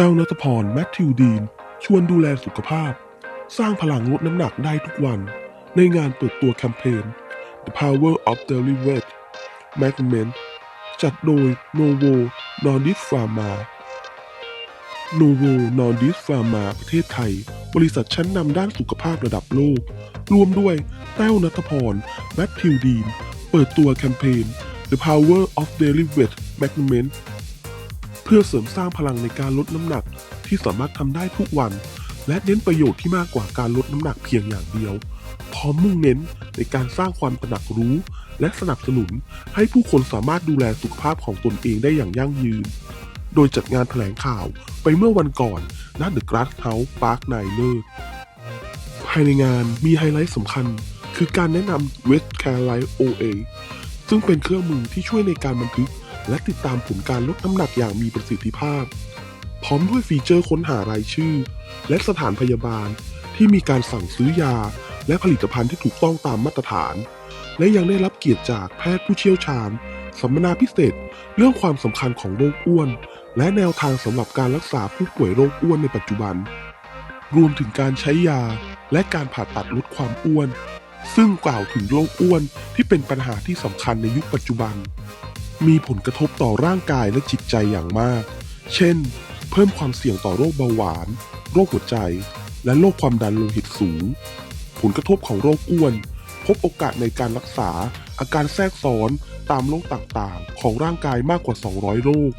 ต้วนัทพร แมทธิวดีน ชวนดูแลสุขภาพ สร้างพลังลดน้ำหนักได้ทุกวัน ในงานเปิดตัวแคมเปญ The Power of Daily Weight m a g m e n t จัดโดย Novo Nordisk Pharma Novo Nordisk Pharma ประเทศไทย บริษัทชั้นนำด้านสุขภาพระดับโลก รวมด้วยแต้วนัทพร แมทธิวดีน เปิดตัวแคมเปญ The Power of Daily Weight m a g m e n t พื่อเสริมสร้างพลังในการลดน้ำหนักที่สามารถทำได้ทุกวัน และเน้นประโยชน์ที่มากกว่าการลดน้ำหนักเพียงอย่างเดียว พร้อมมุ่งเน้นในการสร้างความตระหนักรู้ และสนับสนุนให้ผู้คนสามารถดูแลสุขภาพของตนเองได้อย่างยั่งยืน โดยจัดงานแถลงข่าวไปเมื่อวันก่อนณ The Glass House Park ในเลิศภายในงานมีไฮไลท์สำคัญ คือการแนะนำ West Caroline OA ซึ่งเป็นเครื่องมือที่ช่วยในการบันทึก และติดตามผลการลดน้ำหนักอย่างมีประสิทธิภาพ พร้อมด้วยฟีเจอร์ค้นหารายชื่อ และสถานพยาบาลที่มีการสั่งซื้อยา และผลิตภัณฑ์ที่ถูกต้องตามมาตรฐาน และยังได้รับเกียรติจากแพทย์ผู้เชี่ยวชาญสัมมนาพิเศษ เรื่องความสำคัญของโรคอ้วน และแนวทางสำหรับการรักษาผู้ป่วยโรคอ้วนในปัจจุบัน รวมถึงการใช้ยาและการผ่าตัดลดความอ้วน ซึ่งกล่าวถึงโรคอ้วนที่เป็นปัญหาที่สำคัญในยุคปัจจุบัน มีผลกระทบต่อร่างกายและจิตใจอย่างมาก เช่น เพิ่มความเสี่ยงต่อโรคเบาหวาน โรคหัวใจ และโรคความดันโลหิตสูง ผลกระทบของโรคอ้วน พบโอกาสในการรักษา อาการแทรกซ้อนตามโรคต่างๆ ของร่างกายมากกว่า 200 โรค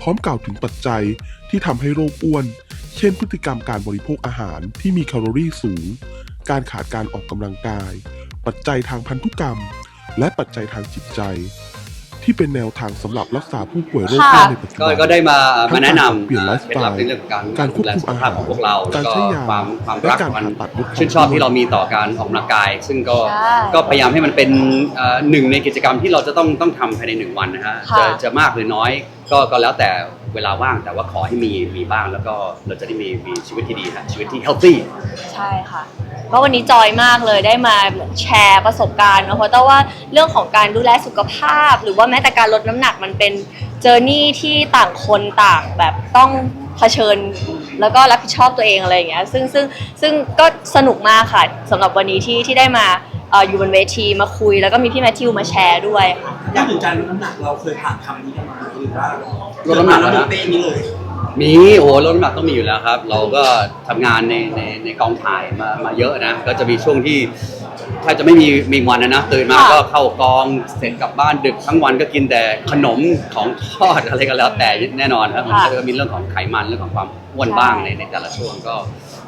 พร้อมกล่าวถึงปัจจัยที่ทำให้โรคอ้วน เช่น พฤติกรรมการบริโภคอาหารที่มีแคลอรี่สูง การขาดการออกกำลังกาย ปัจจัยทางพันธุกรรม และปัจจัยทางจิตใจ ที่เป็นแนวทางสำหรับรักษาผู้ป่วยโรคอ้วนในปัจจุก็บัน ก็ได้มามาแนะนเปลี่ยนไลฟ์ำสเคไตล์ล็ดลับในเรื่องของการการควบคุมดูแลสุขภาพของพวกเรากาแล้วก็รใช้ยาความความและรักการมันผ่าตัดลดความชื่นชอบอ้วน ที่เรามีต่อการออกกำลังกาย ซึ่งก็ใช่ก็พยายามให้มันเป็นเอ่อหนึ่งในกิจกรรมที่เราจะต้องต้องทำภายในหนึ่งวันนะฮะค่ะ จะจะมากหรือน้อยก็ก็แล้วแต่เวลาว่างแต่ว่าขอให้มีมีบ้างแล้วก็เราจะได้มีมีชีวิตที่ดีฮะชีวิตที่ healthy ใช่ค่ะก็วันนี้จอยมากเลยได้มาเหมือนแชร์ประสบการณ์เนอะเพราะแต่ว่าเรื่องของการดูแลสุขภาพ หรือว่าแม้แต่การลดน้ำหนักมันเป็นเจอร์นี่ที่ต่างคนต่างแบบต้องเผชิญแล้วก็รับผิดชอบตัวเองอะไรอย่างเงี้ยซึ่งซึ่งซึ่งก็สนุกมากค่ะสำหรับวันนี้ที่ที่ได้มาเอ่ออยู่บนเวทีมาคุย แล้วก็มีพี่แมทธิวมาแชร์ด้วยค่ะพูดถึงการลดน้ำหนักเราเคยผ่านคำนี้กันมาหรือว่าลดน้ำหนักเกิเหรอมาแล้วเป๊ะอย่างนี้เลย มีโอ้โหลดน้ำหนักต้องมีอยู่แล้วครับ เราก็ทำงานในในในกองถ่ายมามาเยอะนะ ก็จะมีช่วงที่ถ้าจะไม่มีมีวันนะนะตื่นมาค่ะ ก็เข้ากองเสร็จกลับบ้านดึกทั้งวันก็กินแต่ขนมของทอดอะไรก็แล้วแต่แน่นอนครับมันก็จะมีเรื่องของไขมันเรื่องของความอ้วนบ้างในในแต่ละช่วงก็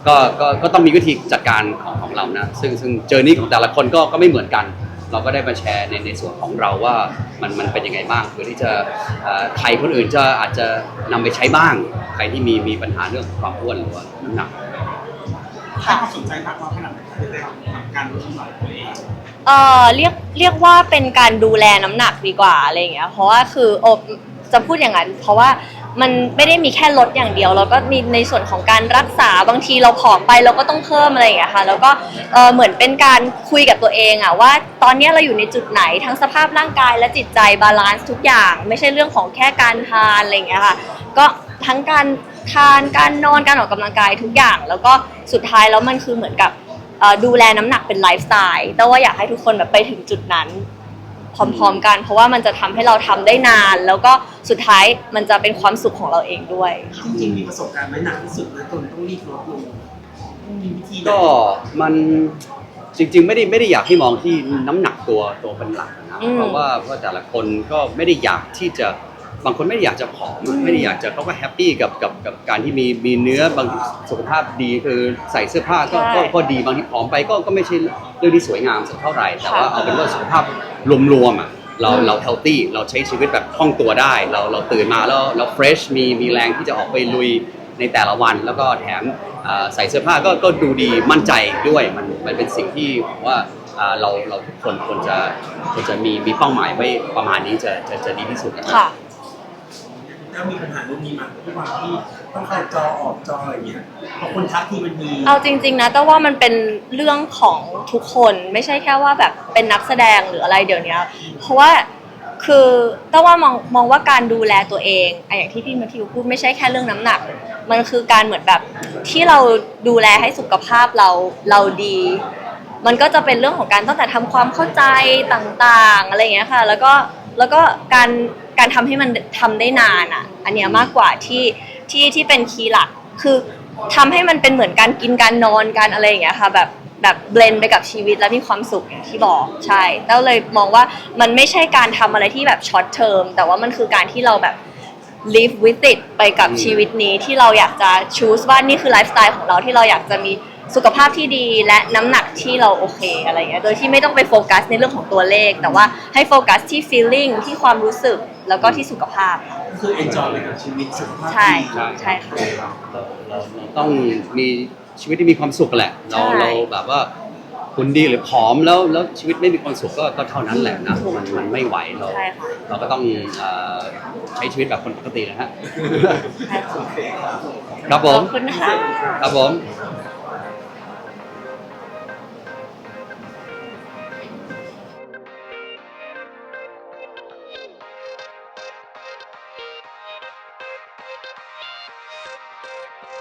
ก็ก็ก็ต้องมีวิธีจัดการของของเรานะ ซึ่งซึ่งเจอร์นี่ของแต่ละคนก็ก็ไม่เหมือนกัน เราก็ได้มาแชร์ในในส่วนของเราว่ามันมันเป็นยังไงบ้างเพื่อที่จะใครคนอื่นจะอาจจะนำไปใช้บ้าง ใครที่มีมีปัญหาเรื่องความอ้วนหรือว่าน้ำหนักควาสนใจมากน้อยขนาดไหนการลดน้ำหนักตัวเองเอ่อเรียกเรียกว่าเป็นการดูแลน้ำหนักดีกว่าอะไรอย่างเงี้ยเพราะว่าคือโอบจะพูดอย่างนั้น เพราะว่า มันไม่ได้มีแค่ลดอย่างเดียว แล้วก็มีในส่วนของการรักษาบางทีเราผอมไปเราก็ต้องเพิ่มอะไรอย่างเงี้ยค่ะ แล้วก็เออเหมือนเป็นการคุยกับตัวเองอะว่า ตอนเนี้ยเราอยู่ในจุดไหนทั้งสภาพร่างกายและจิตใจบาลานซ์ทุกอย่าง ไม่ใช่เรื่องของแค่การทานอะไรอย่างเงี้ยค่ะ ก็ทั้งการทานการนอนการออกกำลังกายทุกอย่าง แล้วก็สุดท้ายแล้วมันคือเหมือนกับเอ่อดูแลน้ำหนักเป็นไลฟ์สไตล์แต่ว่าอยากให้ทุกคนแบบไปถึงจุดนั้น พร้อมๆกัน เพราะว่ามันจะทำให้เราทำได้นาน แล้วก็สุดท้ายมันจะเป็นความสุขของเราเองด้วยจริงๆมีประสบการณ์ไหมหนักที่สุดแล้วจนต้องรีบลดลงมีวิธีไหนก็มันจริง ๆ ไม่ได้ไม่ได้อยากให้มองที่น้ำหนักตัวตัวเป็นหลักนะอืมเพราะว่าเพราะแต่ละคนก็ไม่ได้อยากที่จะบางคนไม่ได้อยากจะผอมไม่ได้อยากจะเขาก็แฮปปี้กับกับกับการที่มีมีเนื้อบางสุขภาพดีคือใส่เสื้อผ้าก็ก็ก็ดีบางทีผอมไปก็ก็ไม่ใช่เรื่องที่สวยงามสักเท่าไหร่แต่ว่าเอาเป็นว่าสุขภาพ รวมๆอะเราเราเฮลตี้เราใช้ชีวิตแบบคล่องตัวได้ เราเราตื่นมาแล้วเราเฟรชมีมีแรงที่จะออกไปลุยในแต่ละวัน แล้วก็แถมเอ่อใส่เสื้อผ้าก็ก็ดูดีมั่นใจด้วยมันมันเป็นสิ่งที่ผมว่าอ่าเราเราทุกคนควรจะควรจะมีมีเป้าหมายไว้ประมาณนี้จะจะจะดีที่สุดนะครับ ค่ะแล้วมีปัญหาเรื่องนี้มาทุกวันที่ต้องเข้าจอออกจออะไรอย่างเงี้ยพอคนทักทีมันมีเอาจริง ๆ นะแต่ว่ามันเป็นเรื่องของทุกคนไม่ใช่แค่ว่าแบบเป็นนักแสดงหรืออะไรเดี๋ยวนี้เพราะว่าคือแต่ว่ามองมองว่าการดูแลตัวเองไออย่างที่พี่มาทิวพูดไม่ใช่แค่เรื่องน้ำหนัก มันคือการเหมือนแบบที่เราดูแลให้สุขภาพเราเราดี มันก็จะเป็นเรื่องของการตั้งแต่ทำความเข้าใจต่างๆอะไรอย่างเงี้ยค่ะ แล้วก็แล้วก็การ การทำให้มันทำได้นานอะ อันเนี้ยมากกว่าที่ที่ที่เป็นคีย์หลัก คือทำให้มันเป็นเหมือนการกินการนอนการอะไรอย่างเงี้ยค่ะแบบแบบเบลนไปกับชีวิตแล้วมีความสุขอย่างที่บอกใช่แล้วเลยมองว่ามันไม่ใช่การทำอะไรที่แบบช็อตเทอมแต่ว่ามันคือการที่เราแบบ live with it ไปกับอืมชีวิตนี้ที่เราอยากจะ choose ว่านี่คือไลฟ์สไตล์ของเราที่เราอยากจะมี สุขภาพที่ดีและน้ำหนักที่เราโอเคอะไรอย่างเงี้ย โดยที่ไม่ต้องไปโฟกัสในเรื่องของตัวเลข แต่ว่าให้โฟกัสที่ feeling ที่ความรู้สึกแล้วก็ที่สุขภาพก็คือ enjoy ไปกับชีวิตสุขภาพใช่ดีใช่ค่ะ เราเราเราต้องมีชีวิตที่มีความสุขแหละ เราใช่ เราแบบว่าคุณดีหรือผอมแล้วแล้วชีวิตไม่มีความสุขก็ก็เท่านั้นแหละนะมันมันไม่ไหวเรา ใช่ค่ะเราก็ต้องเอ่อใช้ชีวิตแบบคนปกตินะฮะ ใช่ค่ะครับผขอมบคุณค่ะ ครับผมข